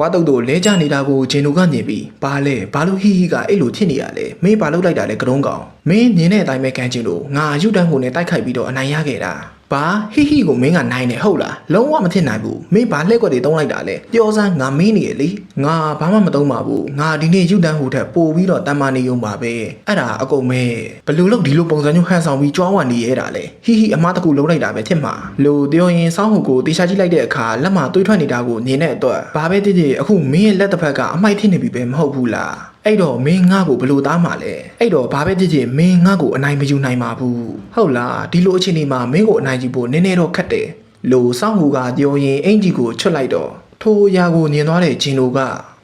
ဝါတုတ်တို့လဲကြနေတာကိုဂျင်တို့ကမြင်ပြီးဘာလဲဘာလို့ဟီဟီကအဲ့လိုဖြစ်နေရလဲမင်းဘာလုပ်လိုက်တာလဲကတုံးကောင်မင်းမြင်တဲ့အတိုင်းပဲကန်ဂျင်တို့ငါအယူတန်းမှုနဲ့တိုက်ခိုက်ပြီးတော့အနိုင်ရခဲ့တာ ဘာဟီဟီကိုမင်းကနိုင်တယ်ဟုတ်လားလုံးဝမဖြစ်နိုင်ဘူးမင်းဘာလှည့်ကွက်တွေတုံးလိုက်တာလဲပြောစမ်းငါမင်းနေရလေငါဘာမှမတုံးပါဘူးငါဒီနေ့ယူတန်းဟိုထက်ပို့ပြီးတော့တမ္မာနေုံပါပဲအဲ့ဒါအကုန်ပဲဘလူလို့ဒီလိုပုံစံမျိုးဟန်ဆောင်ပြီးကြွားဝါနေရတာလေဟီဟီအမားတကူလုံးလိုက်တာပဲဖြစ်မှာလို့ပြောရင်စောင်းဟိုကိုတေချာကြည့်လိုက်တဲ့အခါလက်မှာတွေးထွက်နေတာကိုမြင်တဲ့အတွက်ဘာပဲတည်တည်အခုမင်းရဲ့လက်တစ်ဖက်ကအမိုက်ဖြစ်နေပြီပဲမဟုတ်ဘူးလား အဲ့တော့မင်းငါ့ကိုဘယ်လိုသားမှာလဲအဲ့တော့ဘာပဲဖြစ်ဖြစ်မင်းငါ့ကိုအနိုင်မယူနိုင်ပါဘူးဟုတ်လားဒီလိုအခြေအနေမှာမင်းကိုအနိုင်ယူဖို့နည်းနည်းတော့ခက်တယ်လို့စောင့်ဟူကပြောရင်အင်ကြီးကိုချွတ်လိုက်တော့ထိုးရာကိုညင်သွားတဲ့ဂျင်လိုက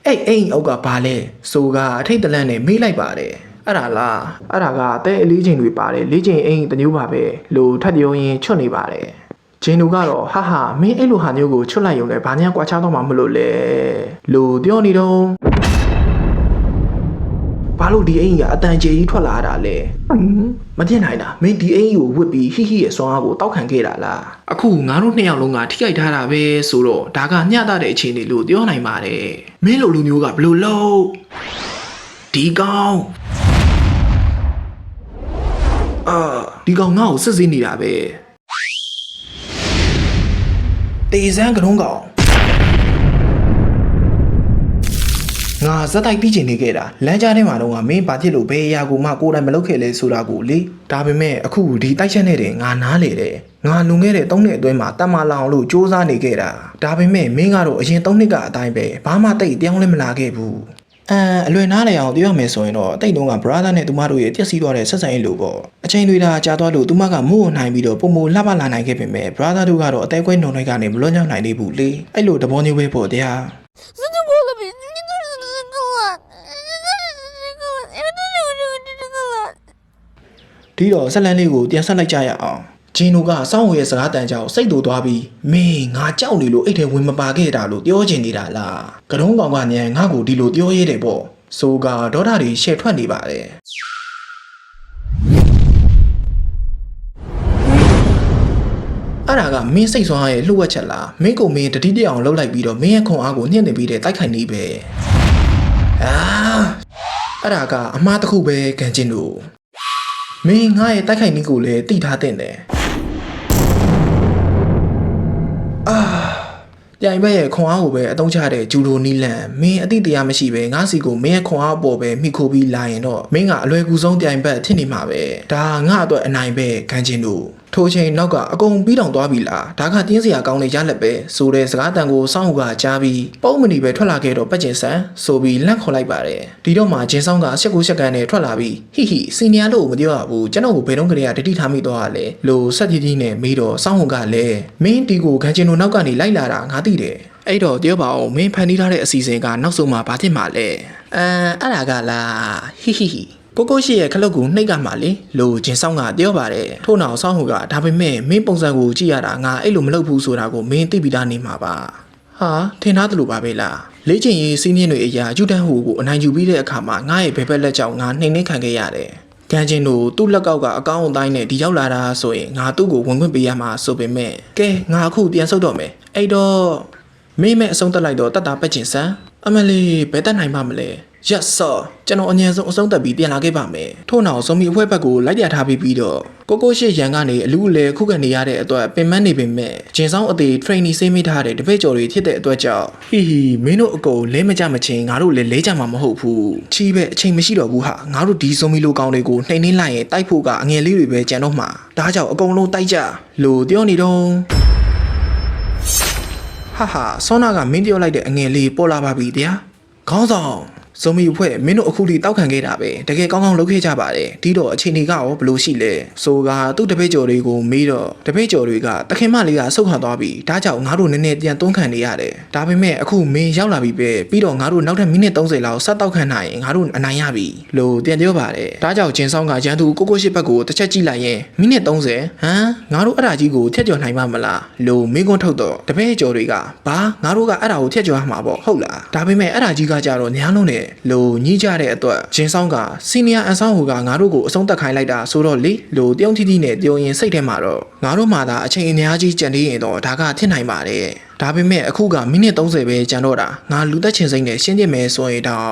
အဲ့အိမ်အောက်ကဘာလဲဆိုကအထိတ်တလန့်နဲ့မေးလိုက်ပါတယ်အဲ့ဒါလားအဲ့ဒါကအသေးအလေးချိန်တွေပါတယ်လေးချိန်အိမ်တမျိုးပါပဲလို့ထပ်ပြောရင်ချွတ်နေပါတယ်ဂျင်တို့ကတော့ဟာဟာမင်းအဲ့လိုဟာမျိုးကိုချွတ်လိုက်ရုံနဲ့ဘာညာကွာချတော့မှမလို့လဲလို့ပြောနေတော့ ဘာလို့ဒီအိမ်ကြီးကအတန်ကျေကြီးထွက်လာတာလဲဟမ်မတင်နိုင်တာမင်းဒီအိမ်ကြီးကိုဝစ်ပြီးဟိဟိရဲ့စွမ်းအားကိုတောက်ခံခဲ့တာလားအခုငါတို့နှစ်ယောက်လုံးကထိခိုက်ထားတာပဲဆိုတော့ဒါကမျှတတဲ့အခြေအနေလို့ပြောနိုင်ပါတယ်မင်းလိုလူမျိုးကဘယ်လိုလုပ်ဒီကောင်အာဒီကောင်ငါ့ကိုစစ်စစ်နေတာပဲတေစမ်းကတုံးကောင် ငါဇက်တိုက်ပြီးချင်နေခဲ့တာလမ်းကြားထဲမှာတော့မင်းဘာဖြစ်လို့ဘယ်အရာကိုမှကိုယ်တိုင်မလုပ်ခဲ့လဲဆိုတာကိုလေဒါပေမဲ့အခုဒီတိုက်ချက်နေတဲ့ငါနားလေတယ်ငါလွန်ခဲ့တဲ့၃နှစ်အတွင်းမှာတတ်မလောင်လို့စူးစမ်းနေခဲ့တာဒါပေမဲ့မင်းကတော့အရင်၃နှစ်ကအတိုင်းပဲဘာမှတိတ်ပြောင်းလဲမလာခဲ့ဘူးအမ်အလွယ်နားလေအောင်ပြောရမယ်ဆိုရင်တော့တိတ်တုံးက brother နဲ့သူမတို့ရဲ့တက်စီသွားတဲ့ဆက်ဆံရေးလို့ပေါ့အချိန်တွေဒါကြာသွားလို့သူမကမို့နိုင်ပြီးတော့ပုံမလှပလာနိုင်ခဲ့ပေမဲ့ brother တို့ကတော့အသေးကွဲနှုံတွေကနေမလွတ်မြောက်နိုင်သေးဘူးလေအဲ့လိုသဘောမျိုးပဲပေါ့တရား ဒီတော့ဆက်လန်းလေးကိုပြန်ဆက်လိုက်ကြရအောင်ဂျင်းတို့ကစောင်းဝရဲ့စကားတန်ကြောင်စိတ်တူသွားပြီးမင်းငါကြောက်နေလို့အိတ်ထဲဝင်မပါခဲ့တာလို့ပြောချင်နေတာလားကတုံးကောင်ကညံငါ့ကိုဒီလိုပြောရဲတယ်ပေါ့ဆိုကဒေါတာတွေရှယ်ထွက်နေပါတယ်အဲ့ဒါကမင်းစိတ်ဆွမ်းရဲ့လှုပ်ဝက်ချက်လားမင်းကိုမင်းတတိတရအောင်လှုပ်လိုက်ပြီးတော့မင်းရဲ့ခွန်အားကိုညှင့်နေပြီးတဲ့တိုက်ခိုက်နေပဲအာအဲ့ဒါကအမှားတစ်ခုပဲကန်ကျင်တို့ မင်းငါရဲ့တိုက်ခိုက်နည်းကိုလည်းတိထားတဲ့တယ်အာပြိုင်ဘက်ရဲ့ခွန်အားကိုပဲအတုံးချတဲ့ဂျူရိုနီလန်မင်းအတိတရားမရှိပဲငါစီကိုမင်းရဲ့ခွန်အားအပေါ်ပဲမိခိုပြီးလာရင်တော့မင်းကအလွယ်ကူဆုံးပြိုင်ဘက်ဖြစ်နေမှာပဲဒါငါအတွက်အနိုင်ပဲခံချင်းတို့ ထိုးချိန်နောက်ကအကုန်ပြီးတောင်သွားပြီလားဒါကတင်းစရာကောင်းတဲ့ရလက်ပဲဆိုတဲ့စကားတန်ကိုစောင့်ကကြားပြီးပုံမနီပဲထွက်လာခဲ့တော့ပတ်ကျင်ဆန်ဆိုပြီးလန့်ခေါ်လိုက်ပါတယ်ဒီတော့မှဂျင်းဆောင်ကရှက်ကိုရှက်ကန်နဲ့ထွက်လာပြီးဟိဟိစီနီယာလို့မပြောရဘူးကျွန်တော်ကိုဘယ်တော့ကလေးကတတိထားမိတော့လဲလို့ဆက်ကြီးကြီးနဲ့မေးတော့စောင့်ကလည်းမင်းဒီကိုခံချင်းတို့နောက်ကနေလိုက်လာတာငါသိတယ်အဲ့တော့ပြောပါအောင်မင်းဖန်တီးထားတဲ့အစီအစဉ်ကနောက်ဆုံးမှဘာဖြစ်မှာလဲအဲအဲ့ဒါကလားဟိဟိဟိ ကိုကိုရှိရဲ့ခလုတ်ကိုနှိပ်ကမှလေလို့ဂျင်ဆောင်ကပြောပါတယ်ထို့နောက်ဆောင်းဟူကဒါပေမဲ့မင်းပုံစံကိုကြည့်ရတာငါအဲ့လိုမလုပ်ဘူးဆိုတာကိုမင်းသိပြီးသားနေမှာပါဟာထင်သားသလိုပါပဲလားလေ့ကျင့်ရေးစီးမြင့်တွေအရာယူတန်းဟူကိုအနိုင်ယူပြီးတဲ့အခါမှာငါရဲ့ဘယ်ဘက်လက်ကြောင့်ငါနှိမ်နှင်းခံခဲ့ရတယ်ကန်းချင်းတို့သူ့လက်ကောက်ကအကောင့်အတိုင်းနဲ့ဒီရောက်လာတာဆိုရင်ငါသူ့ကိုဝင်ခွင့်ပေးရမှာဆိုပေမဲ့ကဲငါအခုပြန်ဆုတ်တော့မယ်အဲ့တော့မိမဲ့အဆုံးတက်လိုက်တော့တတ်တာပက်ကျင်ဆန်အမလီဘယ်တက်နိုင်ပါမလဲ yes sir ကျွန်တော်အញ្ញံဆုံးအဆုံးတက်ပြီးပြန်လာခဲ့ပါမယ်ထို့နောက်ဆုံးမီအဖွဲဘက်ကိုလိုက်ပြထားပြီးပြီးတော့ကိုကိုရှိရန်ကနေအလူအလဲခုခံနေရတဲ့အတွက်ပင်မနေပေမဲ့ဂျင်ဆောင်အသေး training ဆေးမိထားတဲ့တပည့်ကျော်တွေဖြစ်တဲ့အတွက်ကြောင့်ဟီဟီမင်းတို့အကုန်လဲမကြမချင်းငါတို့လည်းလဲကြမှာမဟုတ်ဘူးချီးပဲအချိန်မရှိတော့ဘူးဟာငါတို့ဒီဆုံးမီလိုကောင်းတွေကိုနှိမ်နှင်းလိုက်ရင်တိုက်ဖို့ကအငယ်လေးတွေပဲကြံတော့မှာဒါကြောင့်အကုန်လုံးတိုက်ကြလို့ပြောနေတော့ဟာဟာဆောနာကမင်းပြောလိုက်တဲ့အငယ်လေးပေါ်လာပါပြီဗျာခေါင်းဆောင် ဇုံမီအဖွဲ့မင်းတို့အခုထိတောက်ခံခဲ့တာပဲတကယ်ကောင်းကောင်းလုပ်ခဲ့ကြပါတယ်ဒီတော့အချိန်ကြီးကရောဘယ်လိုရှိလဲဆိုကသူ့တပည့်ကျော်တွေကိုမေးတော့တပည့်ကျော်တွေကတခင်မလေးကဆုတ်ခါသွားပြီဒါကြောင့်ငါတို့နည်းနည်းပြန်တွန်းခံနေရတယ်ဒါပေမဲ့အခုမင်းရောက်လာပြီပဲပြီးတော့ငါတို့နောက်ထပ်မိနစ်30လောက်ဆက်တောက်ခံနိုင်ရင်ငါတို့အနိုင်ရပြီလို့ပြန်ပြောပါတယ်ဒါကြောင့်ဂျင်ဆောင်ကရန်သူကိုကိုရှိဘက်ကိုတစ်ချက်ကြည့်လိုက်ရင်မိနစ်30ဟမ်ငါတို့အဲ့ဒါကြီးကိုထက်ကျော်နိုင်မှာမလားလို့မင်းကွန်းထုတ်တော့တပည့်ကျော်တွေကဘာငါတို့ကအဲ့ဒါကိုထက်ကျော်ရမှာပေါ့ဟုတ်လားဒါပေမဲ့အဲ့ဒါကြီးကကြတော့ညားလုံးတယ်လို့ညှိကြတဲ့အတွက်ဂျင်းဆောင်ကစီနီယာအန်ဆောင်ဟူကငါတို့ကိုအဆုံးသက်ခိုင်းလိုက်တာဆိုတော့လေလို့တယောက်တီတီနဲ့ပြောရင်စိတ်ထဲမှာတော့ငါတို့မှသာအချိန်အများကြီးကြံနေရင်တော့ဒါကဖြစ်နိုင်ပါတယ် ဒါပေမဲ့အခုကမိနစ်30ပဲကျန်တော့တာငါလူသက်ချင်စိမ့်နဲ့ရှင်းပြမယ်ဆိုရင်တော့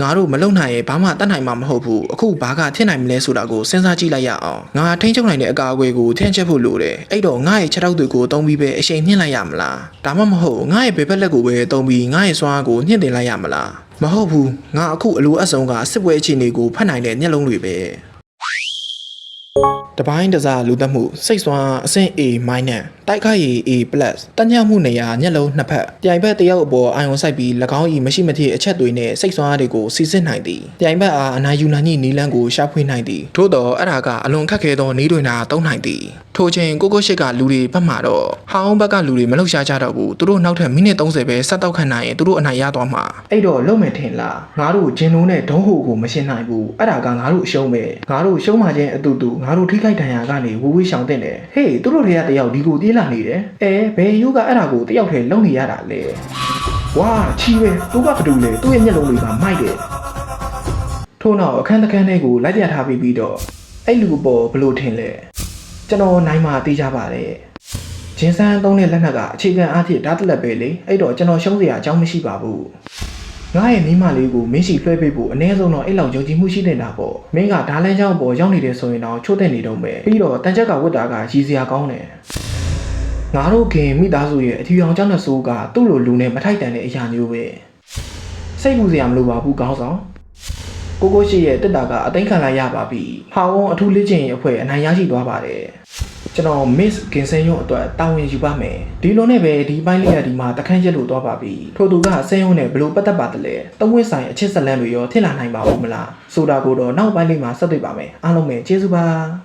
ငါတို့မလုံနိုင်ရင်ဘာမှတတ်နိုင်မှာမဟုတ်ဘူးအခုဘာကဖြစ်နိုင်မလဲဆိုတာကိုစဉ်းစားကြည့်လိုက်ရအောင်ငါထိန်းချုပ်နိုင်တဲ့အကာအကွယ်ကိုထင်ချက်ဖို့လိုတယ်အဲ့တော့ငါရဲ့ခြေထောက်တွေကိုတုံးပြီးပဲအချိန်နှင်းလိုက်ရမလားဒါမှမဟုတ်ငါရဲ့ဘယ်ဘက်လက်ကိုပဲတုံးပြီးငါရဲ့စွမ်းအားကိုညှင့်တင်လိုက်ရမလားမဟုတ်ဘူးငါအခုအလိုအဆုံကစစ်ပွဲအခြေအနေကိုဖတ်နိုင်တဲ့မျက်လုံးတွေပဲ တပိုင်းတစားလူသက်မှုစိတ်စွမ်းအဆင့် A- တိုက်ခိုက်ရည် A+ တညှမှုနေရာညက်လုံးနှစ်ဖက်ပြိုင်ဘက်တစ်ယောက်အပေါ်အာရုံစိုက်ပြီး၎င်း၏မရှိမဖြစ်အချက်တွေနဲ့စိတ်စွမ်းအားတွေကိုစီစစ်နိုင်သည်ပြိုင်ဘက်အားအနာယူနိုင်သည့်နီလန်းကိုရှာဖွေနိုင်သည်ထို့သောအဲ့ဒါကအလွန်ခက်ခဲသောနီးတွင်နာသုံးနိုင်သည် ထို့ချိန်ကိုကိုရှိကလူတွေဘက်မှတော့ဟောင်းဘက်ကလူတွေမလှုပ်ရှားကြတော့ဘူးသူတို့နောက်ထပ်မိနစ်30ပဲဆက်တောက်ခံနိုင်ရင်သူတို့အနိုင်ရသွားမှာအဲ့တော့လုံမယ်ထင်လားငါတို့ဂျင်လုံးနဲ့ဒုံးဟိုကိုမရှင်းနိုင်ဘူးအဲ့ဒါကငါတို့အရှုံးပဲငါတို့ရှုံးမှချင်းအတူတူငါတို့ထိခိုက်ဒဏ်ရာကနေဝူဝေးရှောင်တဲ့တယ်ဟေးသူတို့တွေကတယောက်ဒီကိုပြေးလာနေတယ်အဲဘယ်ယူကအဲ့ဒါကိုတယောက်ထဲလုံနေရတာလဲဝါချီပဲသူကဘာတူလဲသူ့ရဲ့မျက်လုံးတွေကမိုက်တယ်ထို့နောက်အခန်းတစ်ခန်းထဲကိုလိုက်ပြထားပြီးပြီးတော့အဲ့လူပေါ်ဘလို့ထင်လဲ ကျွန်တော်နိုင်မှသိကြပါတယ်ဂျင်းဆန်းသုံးတဲ့လက်နက်ကအခြေခံအားဖြင့်ဓာတ်တလက်ပဲလေအဲ့တော့ကျွန်တော်ရှုံးစရာအကြောင်းမရှိပါဘူးငါရဲ့မိမလေးကိုမင်းရှိလွှဲပေးဖို့အနည်းဆုံးတော့အဲ့လောက်ယုံကြည်မှုရှိနေတာပေါ့မင်းကဓာလန်းချောင်းပေါ်ရောက်နေတယ်ဆိုရင်တော့ချို့တဲ့နေတော့မယ်ပြီးတော့တန်ချက်ကဝတ်တာကရည်စရာကောင်းတယ်ငါတို့ခင်မိသားစုရဲ့အထီအောင်ကျောင်းတဲ့ဆိုးကသူ့လိုလူနဲ့မထိုက်တန်တဲ့အရာမျိုးပဲစိတ်ပူစရာမလိုပါဘူးကောင်းဆောင် ကိုကိုရှိရဲ့တက်တာကအသိခံလိုက်ရပါပြီ။ဟာဝုံအထူးလေ့ကျင့်ရေးအဖွဲ့အနိုင်ရရှိသွားပါတယ်။ကျွန်တော် Miss ကင်ဆန်ရုံအတွက်တာဝန်ယူပါမယ်။ဒီလိုနဲ့ပဲဒီပိုင်းလေးရဒီမှာတခန်းရက်လို့သွားပါပြီ။ထို့သူကဆင်းရုံနဲ့ဘလို့ပတ်သက်ပါတယ်လဲ။တဝင်းဆိုင်အချစ်ဇလန်တွေရောထင်လာနိုင်ပါဦးမလား။ဆိုတာကိုတော့နောက်ပိုင်းလေးမှာဆက်တွေ့ပါမယ်။အားလုံးပဲကျေးဇူးပါ။